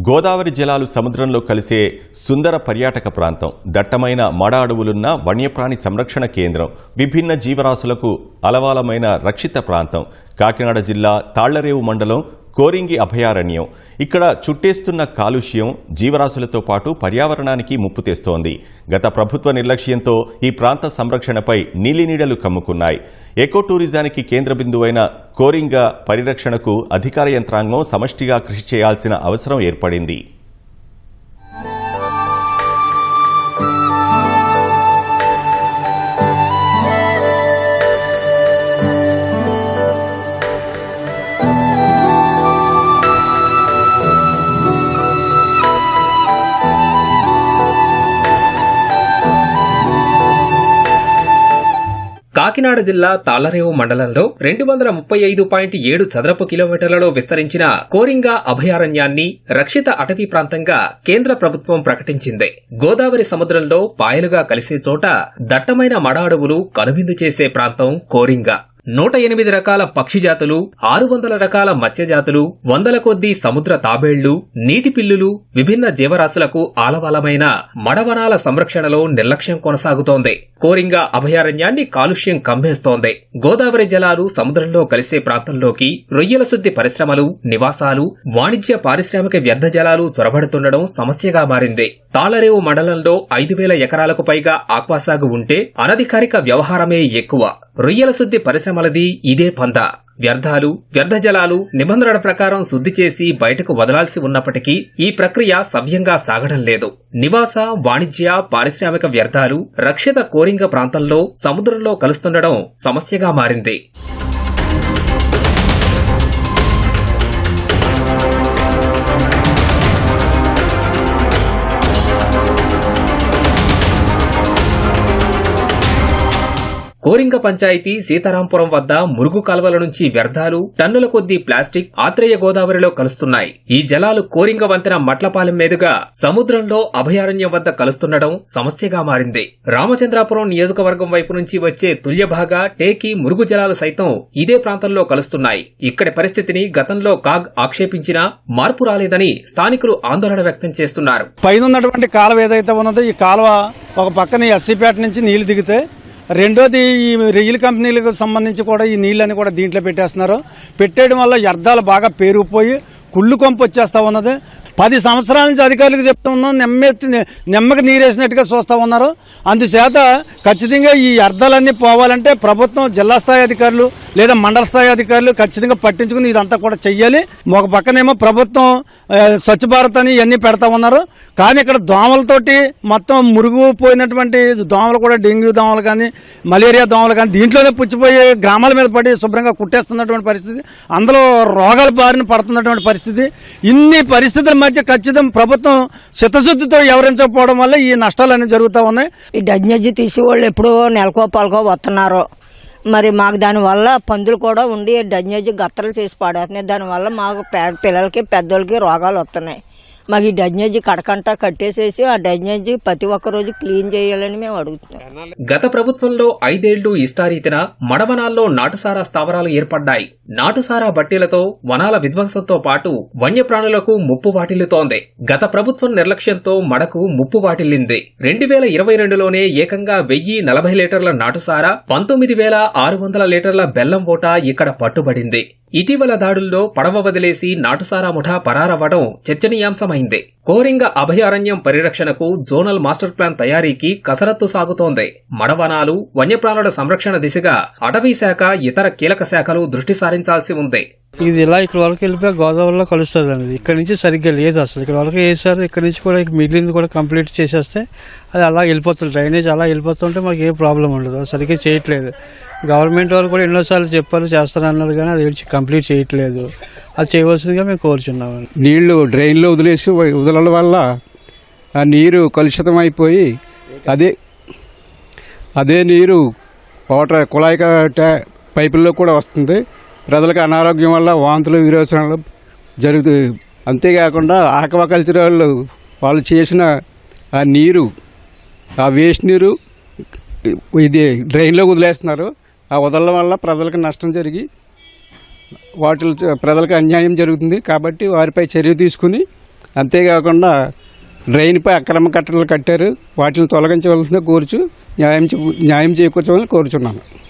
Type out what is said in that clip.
గోదావరి జలాలు సముద్రంలో కలిసే సుందర పర్యాటక ప్రాంతం. దట్టమైన మడ అడవులున్న వన్యప్రాణి సంరక్షణ కేంద్రం. విభిన్న జీవరాశులకు అలవాలమైన రక్షిత ప్రాంతం. కాకినాడ జిల్లా తాళ్ళరేవు మండలం కోరింగి అభయారణ్యం. ఇక్కడ చుట్టేస్తున్న కాలుష్యం జీవరాశులతో పాటు పర్యావరణానికి ముప్పు తెస్తోంది. గత ప్రభుత్వ నిర్లక్ష్యంతో ఈ ప్రాంత సంరక్షణపై నీలినీడలు కమ్ముకున్నాయి. ఎకో టూరిజానికి కేంద్ర బిందువైన కోరింగ పరిరక్షణకు అధికార యంత్రాంగం సమష్టిగా కృషి చేయాల్సిన అవసరం ఏర్పడింది. కాకినాడ జిల్లా తాళ్ళరేవు మండలంలో రెండు వందల ముప్పై ఐదు పాయింట్ ఏడు చదరపు కిలోమీటర్లలో విస్తరించిన కోరింగ అభయారణ్యాన్ని రక్షిత అటవీ ప్రాంతంగా కేంద్ర ప్రభుత్వం ప్రకటించింది. గోదావరి సముద్రంలో పాయలుగా కలిసే చోట దట్టమైన మడ అడవులు కనువిందు చేసే ప్రాంతం కోరింగ. నూట ఎనిమిది రకాల పక్షి జాతులు ఆరు వందల రకాల మత్స్య జాతులు వందల కొద్దీ సముద్ర తాబేళ్ళు నీటి పిల్లులు విభిన్న జీవరాశులకు ఆలవాలమైన మడవనాల సంరక్షణలో నిర్లక్ష్యం కొనసాగుతోంది. కోరింగ అభయారణ్యాన్ని కాలుష్యం కమ్మేస్తోంది గోదావరి జలాలు సముద్రంలో కలిసే ప్రాంతంలోకి రొయ్యల శుద్ధి పరిశ్రమలు నివాసాలు వాణిజ్య పారిశ్రామిక వ్యర్థ జలాలు చొరబడుతుండడం సమస్యగా మారింది. తాళరేవు మండలంలో ఐదు వేల ఎకరాలకు పైగా ఆక్వాసాగు ఉంటే అనధికారిక వ్యవహారమే ఎక్కువ. రొయ్యల శుద్ధి పరిశ్రమలది ఇదే పంద. వ్యర్థాలు వ్యర్థజలాలు నిబంధనల ప్రకారం శుద్ధి చేసి బయటకు వదలాల్సి ఉన్నప్పటికీ ఈ ప్రక్రియ సవ్యంగా సాగడం లేదు. నివాస వాణిజ్య పారిశ్రామిక వ్యర్థాలు రక్షిత కోరింగ ప్రాంతంలో సముద్రంలో కలుస్తుండడం సమస్యగా మారింది. కోరింగ పంచాయతీ సీతారాంపురం వద్ద మురుగు కాలువల నుంచి వ్యర్థాలు టన్నుల కొద్దీ ప్లాస్టిక్ ఆత్రేయ గోదావరిలో కలుస్తున్నాయి. ఈ జలాలు కోరింగ వంతెన మట్లపాలెం మీదుగా సముద్రంలో అభయారణ్యం వద్ద కలుస్తుండడం సమస్యగా మారింది. రామచంద్రాపురం నియోజకవర్గం వైపు నుంచి వచ్చే తుల్యభాగ టేకి మురుగు జలాలు సైతం ఇదే ప్రాంతంలో కలుస్తున్నాయి. ఇక్కడి పరిస్థితిని గతంలో కాగ్ ఆక్షేపించినా మార్పు రాలేదని స్థానికులు ఆందోళన వ్యక్తం చేస్తున్నారు. పైన కాలువ ఏదైతే ఉన్నదో ఈ కాలువ ఒక పక్కన ఎస్సీపేట నుంచి నీళ్ళు దిగితే రెండోది ఈ రెయిల్ కంపెనీలకు సంబంధించి కూడా ఈ నీళ్ళని కూడా దీంట్లో పెట్టేస్తున్నారు. పెట్టేయడం వల్ల వ్యర్థాలు బాగా పేరుకుపోయి కుళ్ళు కొంపు వచ్చేస్తా ఉన్నది. పది సంవత్సరాల నుంచి అధికారులకు చెప్తా ఉన్నాం నెమ్మెత్తి నెమ్మకి నీరేసినట్టుగా చూస్తా ఉన్నారు. అందుచేత ఖచ్చితంగా ఈ అర్థాలన్నీ పోవాలంటే ప్రభుత్వం జిల్లా స్థాయి అధికారులు లేదా మండల స్థాయి అధికారులు ఖచ్చితంగా పట్టించుకుని ఇదంతా కూడా చెయ్యాలి. ఒక పక్కనేమో ప్రభుత్వం స్వచ్ఛ భారత్ అని ఇవన్నీ పెడతా ఉన్నారు. కానీ ఇక్కడ దోమలతోటి మొత్తం మురుగు పోయినటువంటి దోమలు కూడా డెంగ్యూ దోమలు కానీ మలేరియా దోమలు కానీ దీంట్లోనే పుచ్చిపోయి గ్రామాల మీద పడి శుభ్రంగా కుట్టేస్తున్నటువంటి పరిస్థితి. అందులో రోగాల బారిన పడుతున్నటువంటి పరిస్థితి ఇన్ని పరిస్థితుల మధ్య ఖచ్చితం ప్రభుత్వం చిత్తశుద్ధితో వ్యవహరించకపోవడం వల్ల ఈ నష్టాలు అనేవి జరుగుతూ ఉన్నాయి. ఈ డజ్ఞజీ తీసి వాళ్ళు ఎప్పుడో నెలకో పాలకో వస్తున్నారు. మరి మాకు దానివల్ల పందులు కూడా ఉండి డజ్ఞజీ గత్తలు చేసి పాడేస్తున్నాయి. దానివల్ల మాకు పే- పిల్లలకి పెద్దోళ్ళకి రోగాలు వస్తున్నాయి. మాకు ఈ డజ్ఞజీ కడకంట కట్టేసేసి ఆ డజ్నేజీ ప్రతి ఒక్క రోజు క్లీన్ చేయాలని మేము అడుగుతున్నాం. గత ప్రభుత్వంలో ఐదేళ్ళు ఇష్టారీతిన మడవనాల్లో నాటుసారా స్థావరాలు ఏర్పడ్డాయి. నాటుసారా బట్టీలతో వనాల విధ్వంసంతో పాటు వన్యప్రాణులకు ముప్పు వాటిల్లుతోంది. గత ప్రభుత్వం నిర్లక్ష్యంతో మడకు ముప్పు వాటిల్లింది. రెండు వేల ఇరవై రెండులోనే ఏకంగా వెయ్యి నలభై లీటర్ల నాటుసారా పంతొమ్మిది వేల ఆరు వందల లీటర్ల బెల్లం ఓట ఇక్కడ పట్టుబడింది. ఇటీవల దాడుల్లో పడవ వదిలేసి నాటుసారా ముఠా పరారవ్వడం చర్చనీయాంశమైంది. కోరింగ అభయారణ్యం పరిరక్షణకు జోనల్ మాస్టర్ ప్లాన్ తయారీకి కసరత్తు సాగుతోంది. మడవనాలు వన్యప్రాణుల సంరక్షణ దిశగా అటవీ శాఖ ఇతర కీలక శాఖలు దృష్టి సారించాల్సి ఉంది. ఇది ఇలా ఇక్కడ వరకు వెళ్ళిపోయి గోదావరిలో కలుస్తుంది అండి ఇక్కడ నుంచి సరిగ్గా లేదు అసలు. ఇక్కడ వరకు వేసారు ఇక్కడ నుంచి కూడా మిగిలింది కూడా కంప్లీట్ చేసేస్తే అది అలా వెళ్ళిపోతుంది. డ్రైనేజ్ అలా వెళ్ళిపోతుంటే మాకు ఏ ప్రాబ్లం ఉండదు. సరిగ్గా చేయట్లేదు. గవర్నమెంట్ వాళ్ళు కూడా ఎన్నోసార్లు చెప్పారు చేస్తారన్నారు కానీ అది కంప్లీట్ చేయట్లేదు. అది చేయవలసిందిగా మేము కోరుచున్నాము. నీళ్ళు డ్రైన్లో వదిలేసి వదలడం వల్ల ఆ నీరు కలుషితం అయిపోయి అదే అదే నీరు వాటర్ కుళాయి పైపుల్లో కూడా వస్తుంది. ప్రజలకు అనారోగ్యం వల్ల వాంతులు విరోచనలు జరుగుతూ అంతేకాకుండా ఆక్వాకల్చర్ వాళ్ళు వాళ్ళు చేసిన ఆ నీరు ఆ వేస్ట్ నీరు ఇది డ్రైన్లో వదిలేస్తున్నారు. ఆ వదలడం వల్ల ప్రజలకు నష్టం జరిగి వాటి ప్రజలకు అన్యాయం జరుగుతుంది. కాబట్టి వారిపై చర్య తీసుకుని అంతేకాకుండా డ్రైన్పై అక్రమ కట్టడలు కట్టారు. వాటిని తొలగించవలసిన కోరుచు న్యాయం చే- న్యాయం చేకూర్చవాలని కోరుచున్నాను.